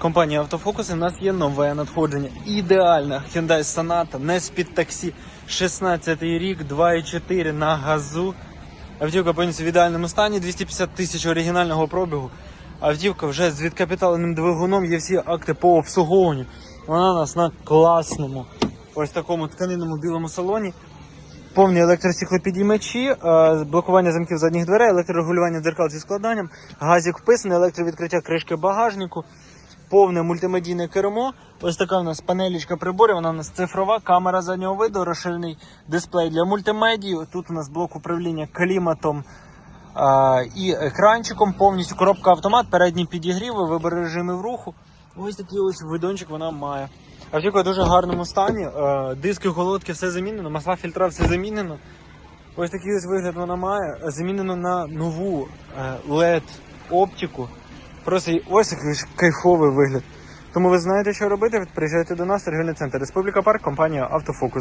компанії Автофокус. У нас є нове надходження. Ідеальна Hyundai Sonata, не з-під таксі. 16 рік, 2,4 на газу. Автівка повністю в ідеальному стані, 250 тисяч оригінального пробігу. Автівка вже з відкапіталеним двигуном, є всі акти по обслуговуванню. Вона у нас на класному, ось такому тканинному білому салоні. Повні електростіклопідіймачі, е, блокування замків задніх дверей, електрорегулювання дзеркал зі складанням, газик вписаний, електровідкриття кришки багажнику, повне мультимедійне кермо. Ось така у нас панелічка приборів, вона у нас цифрова, камера заднього виду, розширений дисплей для мультимедії. Тут у нас блок управління кліматом а, і екранчиком, повністю коробка автомат, передні підігріви, вибір режимів руху. Ось такий ось видончик вона має. Автівка в дуже гарному стані, е, диски, голодки, все замінено, масла фільтра, все замінено. Ось такий ось вигляд вона має. Замінено на нову е, LED оптику. Просто ось який кайфовий вигляд. Тому ви знаєте, що робити. Приїжджайте до нас, торгівельний центр Республіка Парк, компанія Автофокус.